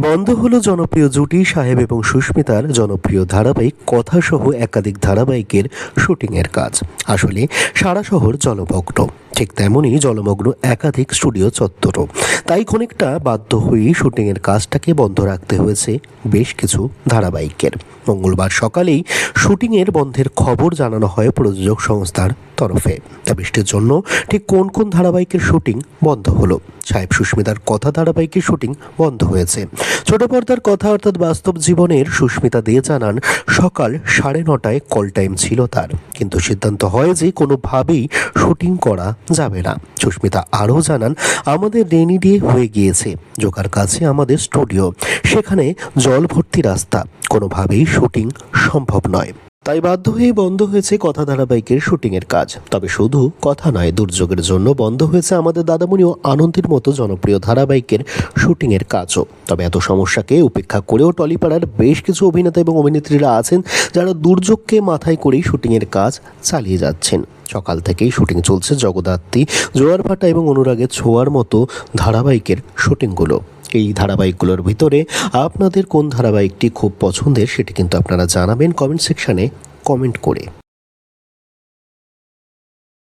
বন্ধ হলো জনপ্রিয় জুটি সাহেব এবং সুস্মিতার জনপ্রিয় ধারাবাহিক কথাসহ একাধিক ধারাবাহিকের শুটিংয়ের কাজ। আসলে সারা শহর জলমগ্ন। ঠিক তেমনই জলমগ্ন একাধিক স্টুডিও চত্বরও। তাই খানিকটা বাধ্য হয়েই শুটিংয়ের কাজটাকে বন্ধ রাখতে হয়েছে বেশ কিছু ধারাবাহিকের। মঙ্গলবার সকালেই শুটিংয়ের বন্ধের খবর জানানো হয় প্রযোজক সংস্থার তরফে। তা বৃষ্টির জন্য ঠিক কোন কোন ধারাবাহিকের শুটিং বন্ধ হলো? সাহেব সুস্মিতার কথা ধারাবাহিকের শুটিং বন্ধ হয়েছে। ছোট পর্দার কথা অর্থাৎ বাস্তব জীবনের সুস্মিতা দিয়ে জানান, সকাল সাড়ে নটায় কল টাইম ছিল তার। কিন্তু সিদ্ধান্ত হয় যে কোনোভাবেই শুটিং করা যাবে না। সুস্মিতা আরও জানান, আমাদের রেনি ডে হয়ে গিয়েছে, জোকার কাছে আমাদের স্টুডিও। সেখানে জল ভর্তি রাস্তা। কোনোভাবেই শুটিং সম্ভব নয়। তাই বাধ্য হয়ে বন্ধ হয়েছে কথা ধারাবাহিকের শুটিংয়ের কাজ। তবে শুধু কথা নয়, দুর্যোগের জন্য বন্ধ হয়েছে আমাদের দাদামণি ও আনন্দের মতো জনপ্রিয় ধারাবাহিকের শুটিংয়ের কাজও। তবে এত সমস্যাকে উপেক্ষা করেও টলিপাড়ার বেশ কিছু অভিনেতা এবং অভিনেত্রীরা আছেন যারা দুর্যোগকে মাথায় করেই শুটিংয়ের কাজ চালিয়ে যাচ্ছেন। সকাল থেকেই শুটিং চলছে জগদ্ধাত্রী জোয়ার ভাটা এবং অনুরাগের ছোঁয়ার মতো ধারাবাহিকের শুটিংগুলো। এই ধারাবাহিকগুলোর ভিতরে আপনাদের কোন ধারাবাহিকটি খুব পছন্দের সেটি কিন্তু আপনারা জানাবেন কমেন্ট সেকশানে কমেন্ট করে।